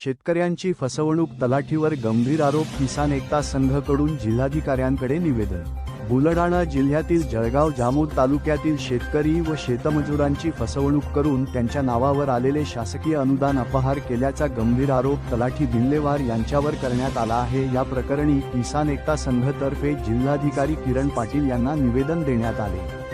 शेतकऱ्यांची फसवणूक तलाठीवर गंभीर आरोप किसान एकता संघकडून जिल्हाधिकाऱ्यांकडे निवेदन. बुलढाणा जिल्ह्यातील जळगाव जामोद तालुक्यातील शेतकरी व शेतमजुरांची फसवणूक करून त्यांच्या नावावर आलेले शासकीय अनुदान अपहार केल्याचा गंभीर आरोप तलाठी बिल्लेवार यांच्यावर करण्यात आला आहे. या प्रकरणी किसान एकता संघतर्फे जिल्हाधिकारी किरण पाटील यांना निवेदन देण्यात आले.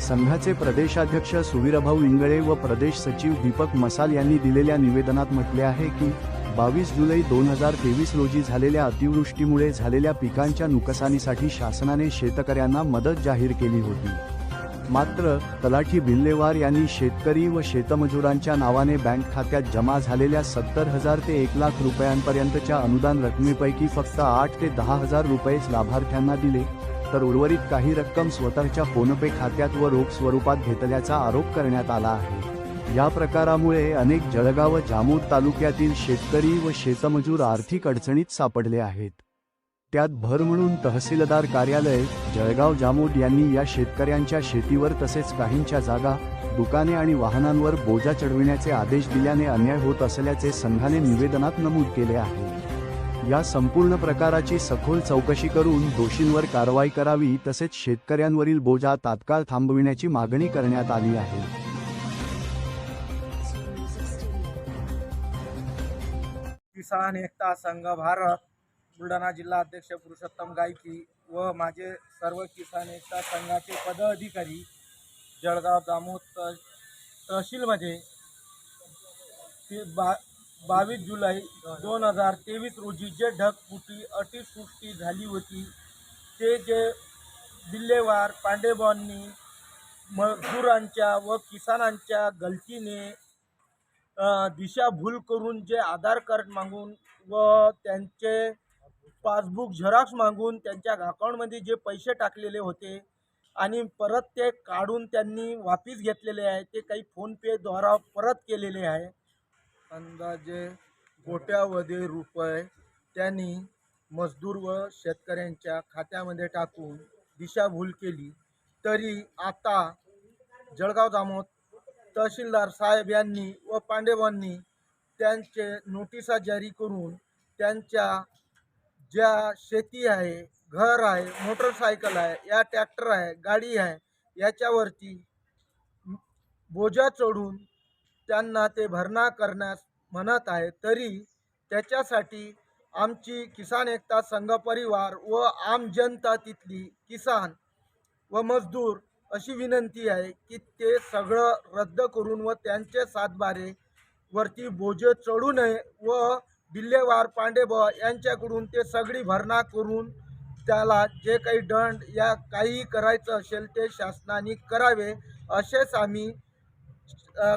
संघाचे प्रदेशाध्यक्ष सुवीरभाऊ इंगळे व प्रदेश सचिव दीपक मसाल यांनी दिलेल्या निवेदनात म्हटले आहे की बावीस जुलै दोन हजार तेवीस रोजी झालेल्या अतिवृष्टीमुळे झालेल्या पिकांच्या नुकसानीसाठी शासनाने शेतकऱ्यांना मदत जाहीर केली होती. मात्र तलाठी भिल्लेवार यांनी शेतकरी व शेतमजुरांच्या नावाने बँक खात्यात जमा झालेल्या सत्तर हजार ते एक लाख रुपयांपर्यंतच्या अनुदान रकमेपैकी फक्त आठ ते दहा हजार रुपयेच लाभार्थ्यांना दिले तर उर्वरित काही रक्कम स्वतःच्या फोनपे खात्यात व रोख स्वरूपात घेतल्याचा आरोप करण्यात आला आहे. या प्रकारामुळे अनेक जळगाव व जामोद तालुक्यातील शेतकरी व शेतमजूर आर्थिक अडचणीत सापडले आहेत. त्यात भर म्हणून तहसीलदार कार्यालय जळगाव जामोद यांनी या शेतकऱ्यांच्या शेतीवर तसेच काहींच्या जागा दुकाने आणि वाहनांवर बोजा चढविण्याचे आदेश दिल्याने अन्याय होत असल्याचे संघाने निवेदनात नमूद केले आहे. या संपूर्ण प्रकाराची सखोल चौकशी करून दोषींवर कारवाई करावी तसेच शेतकऱ्यांवरील बोजा तात्काळ थांबविण्याची मागणी करण्यात आली आहे. किसान एकता संघ भारत बुलढाणा जिल्हा अध्यक्ष पुरुषोत्तम गायकी व माझे सर्व किसान एकता संघाचे पदाधिकारी जळगाव दामोद त तहसीलमध्ये ते बा बावीस जुलै दोन हजार तेवीस रोजी जे ढगफुटी अटीसृष्टी झाली होती ते जे बिल्लेवार पांडेबांनी मजदुरांच्या व किसानांच्या गलतीने दिशाभूल करून जे आधार कार्ड मागून व त्यांचे पासबुक झेरॉक्स मागून त्यांच्या अकाउंटमध्ये जे पैसे टाकलेले होते आणि परत ते काढून त्यांनी वापिस घेतलेले आहे ते काही फोनपेद्वारा परत केलेले आहे. अंदाजे कोट्यावधी रुपये त्यांनी मजदूर व शेतकऱ्यांच्या खात्यामध्ये टाकून दिशाभूल केली. तरी आता जळगाव जामोद तहसीलदार साहेब यांनी व पांडेवांनी त्यांचे नोटिसा जारी करून त्यांच्या ज्या शेती आहे घर आहे मोटरसायकल आहे या ट्रॅक्टर आहे गाडी आहे याच्यावरती बोजा चढून त्यांना ते भरणा करण्यास म्हणत आहे. तरी त्याच्यासाठी आमची किसान एकता संघ परिवार व आम जनता तिथली किसान व मजदूर अशी विनंती आहे की ते सगळं रद्द करून व त्यांचे सातबारे वरती बोजे चढू नये व बिल्लेवार पांडेबा यांच्याकडून ते सगळी भरणा करून त्याला जे काही दंड या काही करायचं असेल ते शासनाने करावे असेच आम्ही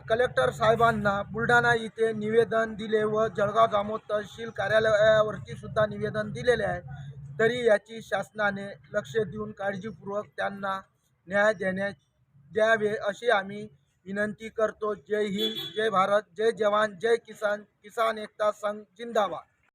कलेक्टर साहेबांना बुलढाणा इथे निवेदन दिले व जळगाव जामोद तहसील कार्यालयावरती सुद्धा निवेदन दिलेले आहे. तरी याची शासनाने लक्ष देऊन काळजीपूर्वक त्यांना न्याय देण्या द्यावे अशी आम्ही विनंती करतो. जय हिंद जय भारत जय जवान जय किसान किसान एकता संघ जिंदाबाद.